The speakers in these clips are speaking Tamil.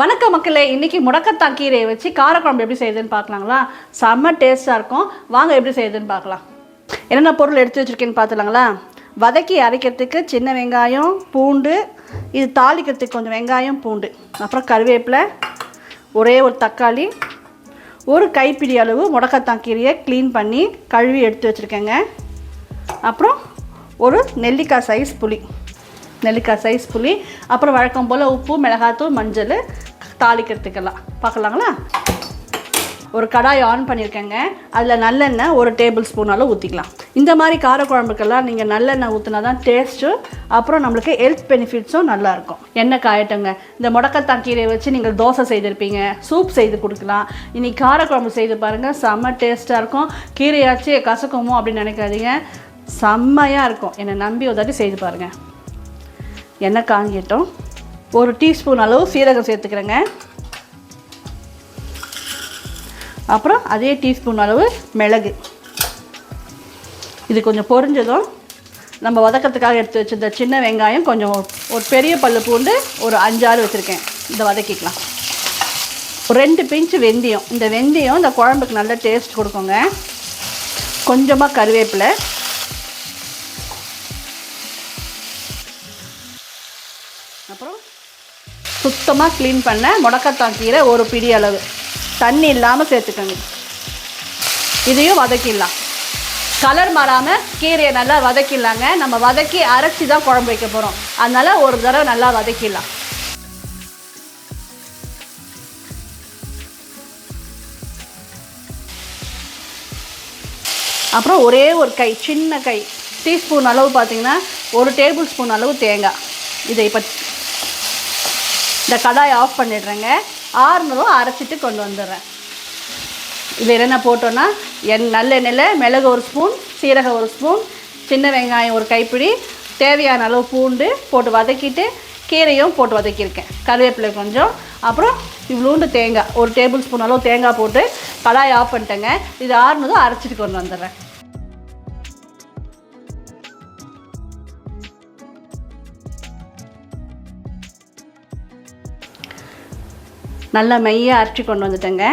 வணக்கம் மக்களே இன்னைக்கு முடக்கத்தான் கீரையை வச்சு காரக்குழம்பு எப்படி செய்யுதுன்னு பார்க்கலாங்களா? செம்ம டேஸ்ட்டாக இருக்கும். வாங்க எப்படி செய்யுதுன்னு பார்க்கலாம். என்னென்ன பொருள் எடுத்து வச்சுருக்கேன்னு பார்த்துலாங்களா வதக்கி அரைக்கிறதுக்கு சின்ன வெங்காயம் பூண்டு இது தாளிக்கிறதுக்கு கொஞ்சம் வெங்காயம் பூண்டு அப்புறம் கருவேப்பிலை ஒரே ஒரு தக்காளி ஒரு கைப்பிடி அளவு முடக்கத்தான் கீரையை க்ளீன் பண்ணி கழுவி எடுத்து வச்சுருக்கேங்க. அப்புறம் ஒரு நெல்லிக்காய் சைஸ் புளி. நெல்லிக்காய் சைஸ் புளி. அப்புறம் வழக்கம் போல் உப்பு மிளகாத்தூள் மஞ்சள் தாளிக்கிறதுக்கெல்லாம். பார்க்கலாங்களா? ஒரு கடாய் ஆன் பண்ணியிருக்கேங்க. அதில் நல்லெண்ணெய் ஒரு டேபிள் ஸ்பூனாலும் ஊற்றிக்கலாம் இந்த மாதிரி காரக்குழம்புக்கெல்லாம் நீங்கள் நல்லெண்ணெய் ஊற்றினா தான் டேஸ்ட்டு அப்புறம் நம்மளுக்கு ஹெல்த் பெனிஃபிட்ஸும் நல்லாயிருக்கும் எண்ணெய் காயட்டுங்க. இந்த முடக்கத்தான் கீரையை வச்சு நீங்கள் தோசை செய்திருப்பீங்க. சூப் செய்து கொடுக்கலாம். இன்னைக்கு காரக்குழம்பு செய்து பாருங்கள் செம்ம டேஸ்ட்டாக இருக்கும். கீரையாச்சு கசக்குமோ அப்படின்னு நினைக்காதீங்க. செம்மையாக இருக்கும். என்னை நம்பி ஒரு தாட்டி செய்து பாருங்கள் எண்ணெய் காங்கிட்டோம் ஒரு டீஸ்பூன் அளவு சீரகம் சேர்த்துக்கிறேங்க. அப்புறம் அதே டீஸ்பூன் அளவு மிளகு. இது கொஞ்சம் பொரிஞ்சதும் நம்ம வதக்கிறதுக்காக எடுத்து வச்சிருந்த சின்ன வெங்காயம் கொஞ்சம் ஒரு பெரிய பல்லு பூண்டு ஒரு அஞ்சாறு வச்சுருக்கேன். இதை வதக்கிக்கலாம். ஒரு ரெண்டு பிஞ்சு வெந்தயம். இந்த வெந்தயம் இந்த குழம்புக்கு நல்ல டேஸ்ட் கொடுக்குங்க. கொஞ்சமாக கருவேப்பிலை சுத்தமாக க்ளீன் பண்ண முடக்கத்தான் கீரை ஒரு பிடி அளவு. தண்ணி இல்லாமல் சேர்த்துக்கோங்க. இதையும் வதக்கிடலாம். கலர் மாறாமல் கீரையை நல்லா வதக்கிடலாங்க. நம்ம வதக்கி அரைச்சி தான் குழம்பு வைக்க போகிறோம் அதனால் ஒரு தடவை நல்லா வதக்கிடலாம். அப்புறம் ஒரே ஒரு கை சின்ன கை. டீஸ்பூன் அளவு பார்த்தீங்கன்னா ஒரு டேபிள் ஸ்பூன் அளவு தேங்காய். இதை இப்போ இந்த கடாயை ஆஃப் பண்ணிடுறேங்க. ஆறுனதும் அரைச்சிட்டு கொண்டு வந்துடுறேன். இது என்னென்ன போட்டோன்னா என் நல்லெண்ணெயில் மிளகு ஒரு ஸ்பூன் சீரகம் ஒரு ஸ்பூன் சின்ன வெங்காயம் ஒரு கைப்பிடி தேவையான அளவு பூண்டு போட்டு வதக்கிட்டு கீரையும் போட்டு வதக்கியிருக்கேன். கருவேப்பிலை கொஞ்சம். அப்புறம் இவ்வளோண்டு தேங்காய் ஒரு டேபிள் ஸ்பூன் அளவு தேங்காய் போட்டு கடாயை ஆஃப் பண்ணிட்டேங்க. இது ஆறுனதும் அரைச்சிட்டு கொண்டு வந்துடுறேன். நல்லா மையாக அரைச்சி கொண்டு வந்துட்டேங்க.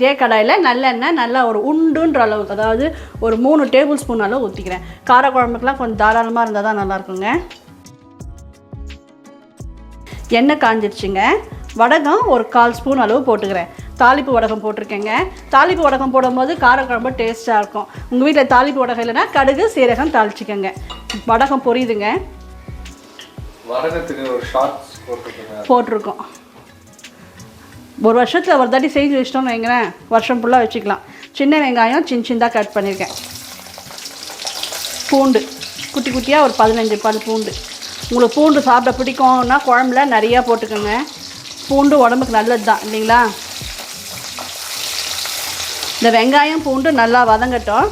இதே கடாயில் நல்லெண்ணெய் நல்லா ஒரு உண்டுன்ற அளவுக்கு அதாவது ஒரு மூணு டேபிள் ஸ்பூன் அளவு ஊற்றிக்கிறேன் காரக்குழம்புக்கெலாம் கொஞ்சம் தாராளமாக இருந்தால் தான் நல்லாயிருக்குங்க எண்ணெய் காஞ்சிருச்சுங்க. வடகம் ஒரு கால் ஸ்பூன் அளவு போட்டுக்கிறேன். தாளிப்பு வடகம் போட்டிருக்கேங்க. தாளிப்பு வடகம் போடும்போது காரக்குழம்பு டேஸ்ட்டாக இருக்கும். உங்கள் வீட்டில் தாளிப்பு வடகம் இல்லைன்னா கடுகு சீரகம் தாளிச்சிக்கோங்க. வடகம் பொரியுதுங்க. போட்டிருக்கோம். ஒரு வருஷத்தில் ஒரு தாட்டி செஞ்சு வச்சிட்டோம்னு வைங்களேன். வருஷம் ஃபுல்லாக வச்சுக்கலாம். சின்ன வெங்காயம் சின்ன சின்னதாக கட் பண்ணியிருக்கேன் பூண்டு. குட்டி குட்டியாக ஒரு பதினஞ்சு பல் பூண்டு. உங்களுக்கு பூண்டு சாப்பிட பிடிக்கும்னா குழம்புல நிறையா போட்டுக்கோங்க. பூண்டு உடம்புக்கு நல்லது தான் இல்லைங்களா? இந்த வெங்காயம் பூண்டு நல்லா வதங்கட்டும்.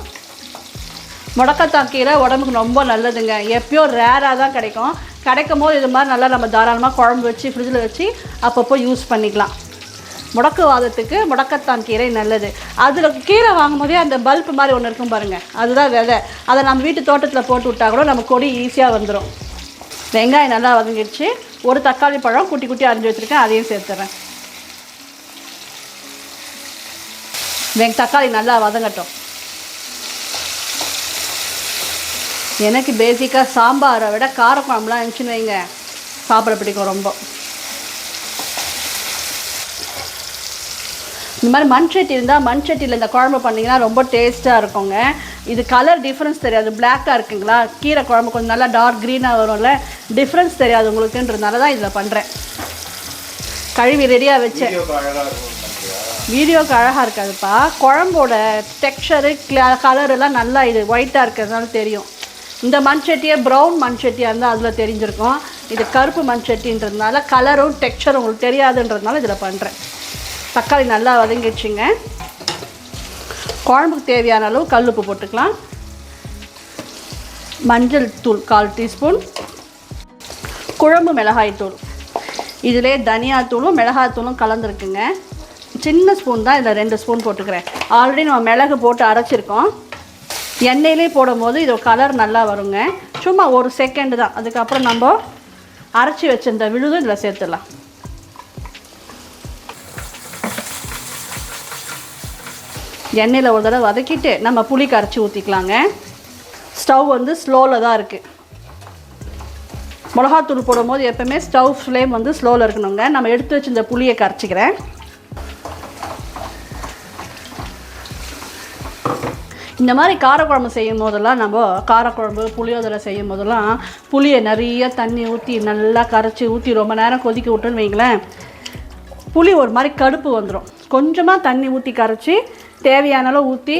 முடக்கத்தான் கீரை உடம்புக்கு ரொம்ப நல்லதுங்க. எப்பயோ ரேராக தான் கிடைக்கும். கிடைக்கும் போது இது மாதிரி நல்லா நம்ம தாராளமாக குழம்பு வச்சு ஃப்ரிட்ஜில் வச்சு அப்பப்போ யூஸ் பண்ணிக்கலாம். முடக்குவாதத்துக்கு முடக்கத்தான் கீரை நல்லது. அதில் கீரை வாங்கும் போதே அந்த பல்ப் மாதிரி ஒன்று இருக்கும் பாருங்கள் அதுதான் விதை. அதை நம்ம வீட்டு தோட்டத்தில் போட்டு விட்டா கூட நம்ம கொடி ஈஸியாக வந்துடும் வெங்காயம் நல்லா வதங்கிடுச்சு. ஒரு தக்காளி பழம் குட்டி குட்டி அரிஞ்சு வச்சுருக்கேன் அதையும் சேர்த்துறேன். வெங் தக்காளி நல்லா வதங்கட்டும். எனக்கு பேசிக்காக சாம்பாரை விட காரக்குழம்புலாம் இருந்துச்சுன்னு வைங்க. சாப்பிட பிடிக்கும் ரொம்ப. இந்த மாதிரி மண் சட்டி இருந்தால் மண் சட்டியில் இந்த குழம்பு பண்ணிங்கன்னா ரொம்ப டேஸ்ட்டாக இருக்குங்க. இது கலர் டிஃப்ரென்ஸ் தெரியாது. பிளாக்காக இருக்குங்களா? கீரை குழம்பு கொஞ்சம் நல்லா டார்க் க்ரீனாக வரும்ல. டிஃப்ரென்ஸ் தெரியாது உங்களுக்குன்றதுனால தான் இதில் பண்ணுறேன் கழுவி ரெடியாக வச்சேன் வீடியோக்கு அழகாக இருக்காதுப்பா. குழம்போட டெக்ஸ்சரு கலர் எல்லாம் நல்லா இது ஒயிட்டாக இருக்கிறதுனால தெரியும். இந்த மண் சட்டியே ப்ரௌன் மண் சட்டியாக இருந்தால் அதில் தெரிஞ்சிருக்கும். இது கருப்பு மண் சட்டின்றதுனால கலரும் டெக்ஸ்சரும் உங்களுக்கு தெரியாதுன்றதுனால இதில் பண்ணுறேன் தக்காளி நல்லா வதங்கிடுச்சுங்க. குழம்புக்கு தேவையான அளவு கல்லுப்பு போட்டுக்கலாம். மஞ்சள் தூள் கால் டீஸ்பூன். குழம்பு மிளகாய் தூள். இதிலே தனியாத்தூளும் மிளகாத்தூளும் கலந்துருக்குங்க. சின்ன ஸ்பூன் தான் இதில் ரெண்டு ஸ்பூன் போட்டுக்கிறேன். ஆல்ரெடி நம்ம மிளகு போட்டு அரைச்சிருக்கோம். எண்ணெயிலே போடும்போது இது கலர் நல்லா வருங்க. சும்மா ஒரு செகண்டு தான். அதுக்கப்புறம் நம்ம அரைச்சி வச்சிருந்த விழுதும் இதில் சேர்த்துடலாம். எண்ணெயில் ஒரு தடவை வதக்கிட்டு நம்ம புளி கரைச்சி ஊற்றிக்கலாங்க ஸ்டவ் வந்து ஸ்லோவில் தான் இருக்குது மிளகாத்தூள் போடும்போது எப்பவுமே ஸ்டவ் ஃப்ளேம் வந்து ஸ்லோவில் இருக்கணுங்க. நம்ம எடுத்து வச்சு இந்த புளியை கரைச்சிக்கிறேன். இந்த மாதிரி காரக்குழம்பு செய்யும் போதெல்லாம் நம்ம காரக்குழம்பு புளியோதரை செய்யும் போதெல்லாம் புளியை நிறைய தண்ணி ஊற்றி நல்லா கரைச்சி ஊற்றி ரொம்ப நேரம் கொதிக்க விட்டுன்னு வைங்களேன் புளி ஒரு மாதிரி கடுப்பு வந்துடும் கொஞ்சமாக தண்ணி ஊற்றி கரைச்சி தேவையான அளவு ஊற்றி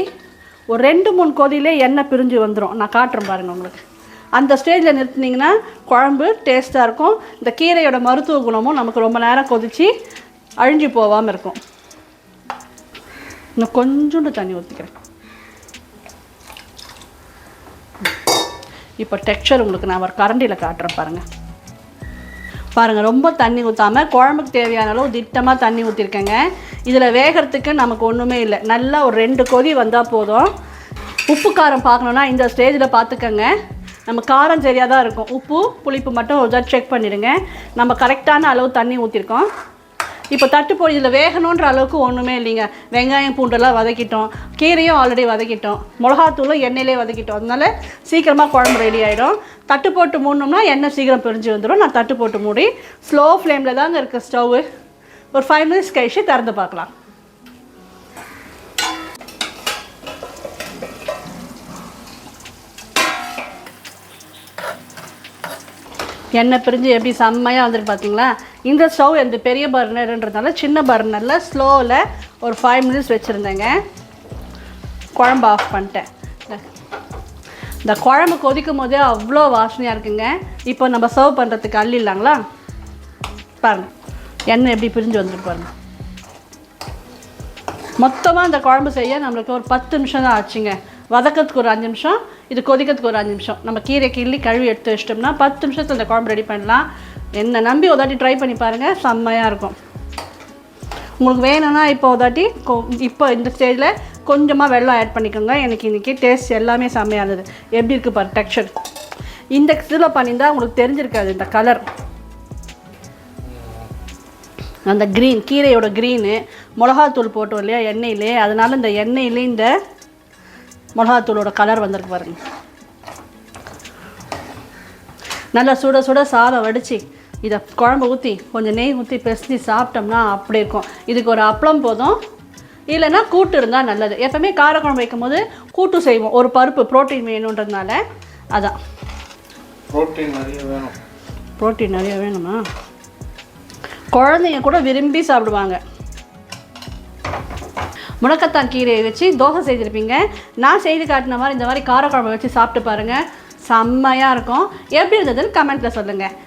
ஒரு ரெண்டு மூணு கொதியிலே எண்ணெய் பிரிஞ்சு வந்துடும் நான் காட்டுறேன் பாருங்கள் உங்களுக்கு. அந்த ஸ்டேஜில் நிறுத்துனீங்கன்னா குழம்பு டேஸ்ட்டாக இருக்கும். இந்த கீரையோட மருத்துவ குணமும் நமக்கு ரொம்ப நேரம் கொதித்து அழிஞ்சு போகாமல் இருக்கும். இன்னும் கொஞ்சோண்டு தண்ணி ஊற்றிக்கிறேன் இப்போ டெக்ஸ்சர் உங்களுக்கு நான் ஒரு கரண்டியில் காட்டுறேன் பாருங்கள் பாருங்கள் ரொம்ப தண்ணி ஊற்றாமல் குழம்புக்கு தேவையான அளவு திட்டமாக தண்ணி ஊற்றிருக்கேங்க இதில் வேகிறதுக்கு நமக்கு ஒன்றுமே இல்லை. நல்லா ஒரு ரெண்டு கொதி வந்தால் போதும். உப்பு காரம் பார்க்கணுன்னா இந்த ஸ்டேஜில் பார்த்துக்கங்க நம்ம காரம் சரியாக தான் இருக்கும். உப்பு புளிப்பு மட்டும் ஒரு தடவை செக் பண்ணிடுங்க. நம்ம கரெக்டான அளவு தண்ணி ஊற்றிருக்கோம் இப்போ தட்டு இதில் வேகணுன்ற அளவுக்கு ஒன்றுமே இல்லைங்க. வெங்காயம் பூண்டெல்லாம் வதக்கிட்டோம். கீரையும் ஆல்ரெடி வதக்கிட்டோம். மிளகாத்தூளும் எண்ணெயிலே வதக்கிட்டோம். அதனால சீக்கிரமாக குழம்பு ரெடி ஆகிடும் தட்டு போட்டு மூடணும்னா எண்ணெய் சீக்கிரம் பிரிஞ்சு வந்துடும். நான் தட்டு போட்டு மூடி ஸ்லோ ஃப்ளேமில் தாங்க இருக்குது ஸ்டவ்வு ஒரு ஃபைவ் மினிட்ஸ் கழிச்சு திறந்து பார்க்கலாம். எண்ணெய் பிரிஞ்சு எப்படி செம்மையாக வந்துருக்கு பார்த்தீங்களா இந்த ஸ்டவ் இந்த பெரிய பர்னருன்றதுனால சின்ன பர்னரில் ஸ்லோவில் ஒரு ஃபைவ் மினிட்ஸ் வச்சுருந்தேங்க. குழம்பு ஆஃப் பண்ணிட்டேன். இந்த- குழம்பு கொதிக்கும் போதே அவ்வளோ வாசனையாக இருக்குங்க. இப்போ நம்ம சர்வ் பண்ணுறதுக்கு அள்ளிடலாங்களா பாருங்கள் எண்ணெய் எப்படி பிரிஞ்சு வந்துட்டு பாருங்கள் மொத்தமாக இந்த குழம்பு செய்ய நம்மளுக்கு ஒரு பத்து நிமிஷம் தான் ஆச்சுங்க. வதக்கிறதுக்கு ஒரு அஞ்சு நிமிஷம் இது கொதிக்கிறதுக்கு ஒரு அஞ்சு நிமிஷம். நம்ம கீரை கிள்ளி கழுவி எடுத்து வச்சிட்டோம்னா பத்து நிமிஷத்தில் இந்த குழம்பு ரெடி பண்ணலாம். என்னை நம்பி ஒரு ட்ரை பண்ணி பாருங்கள் செம்மையாக இருக்கும். உங்களுக்கு வேணும்னா இப்போ உதாட்டி கொ- இப்போ இந்த ஸ்டேஜில் கொஞ்சமாக வெள்ளம் ஆட் பண்ணிக்கோங்க. எனக்கு இன்றைக்கி டேஸ்ட் எல்லாமே செம்மையாக இருந்தது. எப்படி இருக்குது பாரு டெக்ஸ்டர் இந்த இதில் பண்ணியிருந்தால் உங்களுக்கு தெரிஞ்சிருக்காது இந்த கலர் அந்த க்ரீன் கீரையோட க்ரீனு மிளகாத்தூள் போட்டோம் இல்லையா எண்ணெயிலே. அதனால் இந்த எண்ணெயிலே இந்த மிளகாத்தூளோட கலர் வந்திருக்கு பாருங்க. நல்லா சுட சுட சாதம் வடித்து இதை குழம்பு ஊற்றி கொஞ்சம் நெய் ஊற்றி பெசஞ்சு சாப்பிட்டோம்னா அப்படி இருக்கும். இதுக்கு ஒரு அப்பளம் போதும். இல்லைன்னா கூட்டு இருந்தால் நல்லது. எப்பவுமே காரக்குழம்பு வைக்கும் போது கூட்டு செய்வோம். ஒரு பருப்பு ப்ரோட்டீன் வேணுன்றதுனால. அதான். ப்ரோட்டீன் நிறைய வேணும். ப்ரோட்டீன் நிறைய வேணுமா? குழந்தைங்க கூட விரும்பி சாப்பிடுவாங்க. முடக்கத்தான் கீரையை வச்சு தோசை செய்திருப்பீங்க. நான் செய்து காட்டின மாதிரி இந்த மாதிரி காரக்குழம்பு வச்சு சாப்பிட்டு பாருங்கள் செம்மையாக இருக்கும். எப்படி இருந்ததுன்னு கமெண்ட்டில் சொல்லுங்கள்